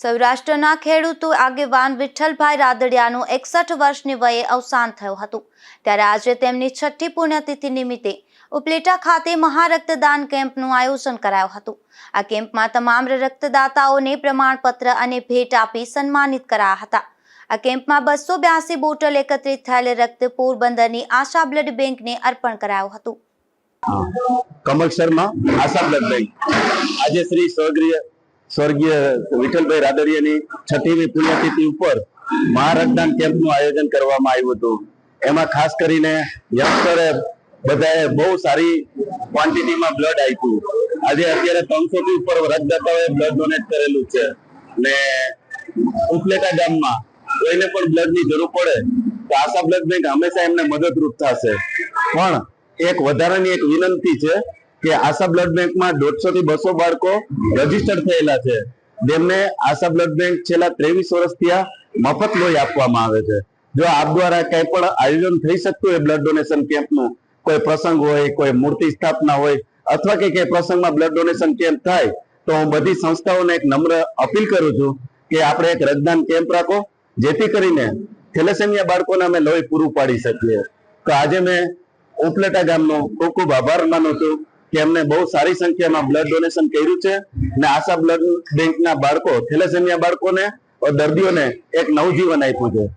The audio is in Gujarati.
સૌરાષ્ટ્રના ખેડૂતો આગેવાન વિઠ્ઠલભાઈ રાદડિયાનું એકસઠ વર્ષની વયે અવસાન થયું હતું. ત્યારે આજે તેમની છઠ્ઠી પુણ્યતિથિ નિમિત્તે ઉપલેટા ખાતે મહારક્તદાન કેમ્પનું આયોજન કરાયું હતું. આ કેમ્પમાં તમામ રક્તદાતાઓને પ્રમાણપત્ર અને ભેટ આપી સન્માનિત કરાયા હતા. આ કેમ્પમાં બસો બ્યાસી બોટલ એકત્રિત થયેલ રક્ત પોરબંદરની આશા બ્લડ બેંકને અર્પણ કરાયું હતું. Kamal Sharma, Asha blood bank. આજે શ્રી સ્વર્ગીય સ્વર્ગીય વિઠ્ઠલભાઈ રાદરિયાની છઠ્ઠીમી પુણ્યતિથિ ઉપર મહારક્તદાન કેમ્પનું આયોજન કરવામાં આવ્યું હતું. એમાં ખાસ કરીને યંગસ્ટરે બધાએ બહુ સારી ક્વોન્ટિટીમાં બ્લડ આપ્યું. આજે અત્યારે ત્રણસો ઉપર રક્તદાતાઓએ બ્લડ ડોનેટ કરેલું છે. ને ઉપલેટા ગામમાં કોઈને પણ બ્લડની જરૂર પડે તો આશા બ્લડ બેંક હંમેશા એમને મદદરૂપ થશે. પણ એક વધારાની એક વિનંતી છે કે આશા બ્લડ બેંકમાં દોઢસો થી બસો બાળકો રજિસ્ટર થયેલા છે. જેમને આશા બ્લડ બેંક છેલ્લા ત્રેવીસ વર્ષથી આ મફત લોહી આપવામાં આવે છે. જો આપ દ્વારા કંઈ પણ આયોજન થઈ શકતું હોય બ્લડ ડોનેશન કેમ્પનું કોઈ પ્રસંગ હોય, કોઈ મૂર્તિ સ્થાપના હોય, અથવા કે કઈ પ્રસંગમાં બ્લડ ડોનેશન કેમ્પ થાય, તો હું બધી સંસ્થાઓને એક નમ્ર અપીલ કરું છું કે આપણે એક રક્તદાન કેમ્પ રાખો, જેથી કરીને થેલેસેમિયા બાળકોને અમે લોહી પૂરું પાડી શકીએ. તો આજે મેં ઉપલેટા ગામનો ખૂબ ખૂબ આભાર માનું છું. કે એમને બહુ સારી સંખ્યામાં બ્લડ ડોનેશન કર્યું છે ને આશા બ્લડ બેંકના બાળકો, થેલેસેમિયા બાળકોને દર્દીઓને એક નવજીવન આપ્યું છે.